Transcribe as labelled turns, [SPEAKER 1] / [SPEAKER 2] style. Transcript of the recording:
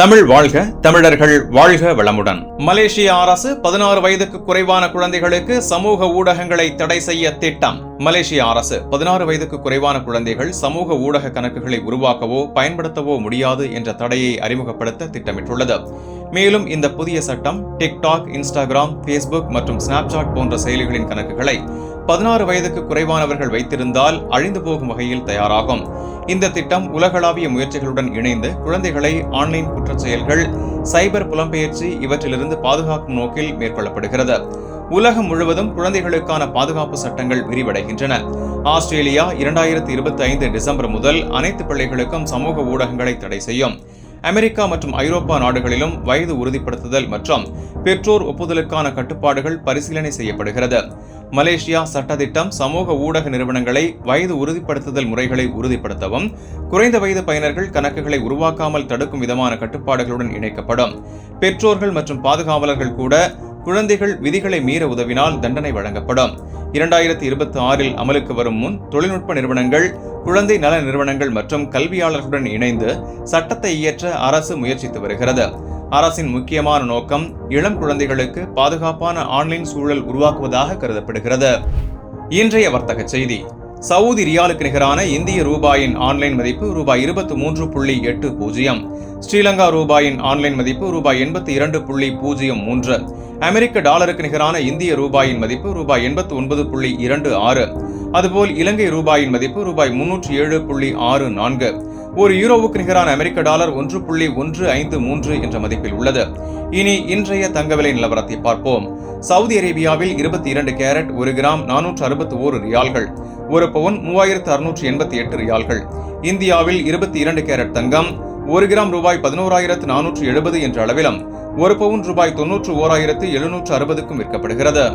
[SPEAKER 1] தமிழ் வாழ்க தமிழர்கள் வாழ்க வளமுடன். மலேசிய அரசு பதினாறு வயதுக்கு குறைவான குழந்தைகளுக்கு சமூக ஊடகங்களை தடை செய்ய திட்டம். மலேசிய அரசு பதினாறு வயதுக்கு குறைவான குழந்தைகள் சமூக ஊடக கணக்குகளை உருவாக்கவோ பயன்படுத்தவோ முடியாது என்ற தடையை அறிமுகப்படுத்த திட்டமிட்டுள்ளது. மேலும் இந்த புதிய சட்டம் டிக்டாக் இன்ஸ்டாகிராம் ஃபேஸ்புக் மற்றும் ஸ்னாப்சாட் போன்ற செயலிகளின் கணக்குகளை பதினாறு வயதுக்கு குறைவானவர்கள் வைத்திருந்தால் அழிந்து போகும் வகையில் தயாராகும். இந்த திட்டம் உலகளாவிய முயற்சிகளுடன் இணைந்து குழந்தைகளை ஆன்லைன் குற்றச் செயல்கள் சைபர் புலம்பெயர்ச்சி இவற்றிலிருந்து பாதுகாக்கும் நோக்கில் மேற்கொள்ளப்படுகிறது. உலகம் முழுவதும் குழந்தைகளுக்கான பாதுகாப்பு சட்டங்கள் விரிவடைகின்றன. ஆஸ்திரேலியா இரண்டாயிரத்தி இருபத்தி ஐந்து டிசம்பர் முதல் அனைத்து பிள்ளைகளுக்கும் சமூக ஊடகங்களை தடை செய்யும். அமெரிக்கா மற்றும் ஐரோப்பா நாடுகளிலும் வயது உறுதிப்படுத்துதல் மற்றும் பெற்றோர் ஒப்புதலுக்கான கட்டுப்பாடுகள் பரிசீலனை செய்யப்படுகிறது. மலேசியா சட்டத்திட்டம் சமூக ஊடக நிறுவனங்களை வயது உறுதிப்படுத்துதல் முறைகளை உறுதிப்படுத்தவும் குறைந்த வயது பயனர்கள் கணக்குகளை உருவாக்காமல் தடுக்கும் விதமான கட்டுப்பாடுகளுடன் இணைக்கப்படும். பெற்றோர்கள் மற்றும் பாதுகாவலர்கள் கூட குழந்தைகள் விதிகளை மீற உதவினால் தண்டனை வழங்கப்படும். இரண்டாயிரத்தி இருபத்தி ஆறில் அமலுக்கு வரும் முன் தொழில்நுட்ப நிறுவனங்கள் குழந்தை நல நிறுவனங்கள் மற்றும் கல்வியாளர்களுடன் இணைந்து சட்டத்தை இயற்ற அரசு முயற்சித்து வருகிறது. அரசின் முக்கியமான நோக்கம் இளம் குழந்தைகளுக்கு பாதுகாப்பான ஆன்லைன் சூழல் உருவாக்குவதாக கருதப்படுகிறது. இன்றைய வர்த்தக செய்தி. சவுதி ரியாலுக்கு நிகரான இந்திய ரூபாயின் ஆன்லைன் மதிப்பு ரூபாய் இருபத்தி மூன்று புள்ளி எட்டு பூஜ்ஜியம். ஸ்ரீலங்கா ரூபாயின் ஆன்லைன் மதிப்பு ரூபாய் எண்பத்தி இரண்டு புள்ளி பூஜ்ஜியம் மூன்று. அமெரிக்க டாலருக்கு நிகரான இந்திய ரூபாயின் மதிப்பு ரூபாய் எண்பத்தி ஒன்பது புள்ளி இரண்டு ஆறு. அதுபோல் இலங்கை ரூபாயின் மதிப்பு ரூபாய் முன்னூற்றி ஏழு புள்ளி ஆறு நான்கு. ஒரு யூரோவுக்கு நிகரான அமெரிக்க டாலர் ஒன்று புள்ளி ஒன்று ஐந்து மூன்று என்ற மதிப்பில் உள்ளது. இனி இன்றைய தங்கவிலை நிலவரத்தை பார்ப்போம். சவுதி அரேபியாவில் இருபத்தி இரண்டு கேரட் ஒரு கிராம் நானூற்று அறுபத்தி ஓரு ரியால்கள் ஒரு பவுன் மூவாயிரத்து அறுநூற்று எண்பத்தி எட்டு ரியால்கள். இந்தியாவில் இருபத்தி இரண்டு கேரட் தங்கம் ஒரு கிராம் ரூபாய் பதினோராயிரத்து நானூற்று எழுபது என்ற அளவிலும் ஒரு பவுன் ரூபாய் தொன்னூற்று ஓராயிரத்து எழுநூற்று அறுபதுக்கும் விற்கப்படுகிறது.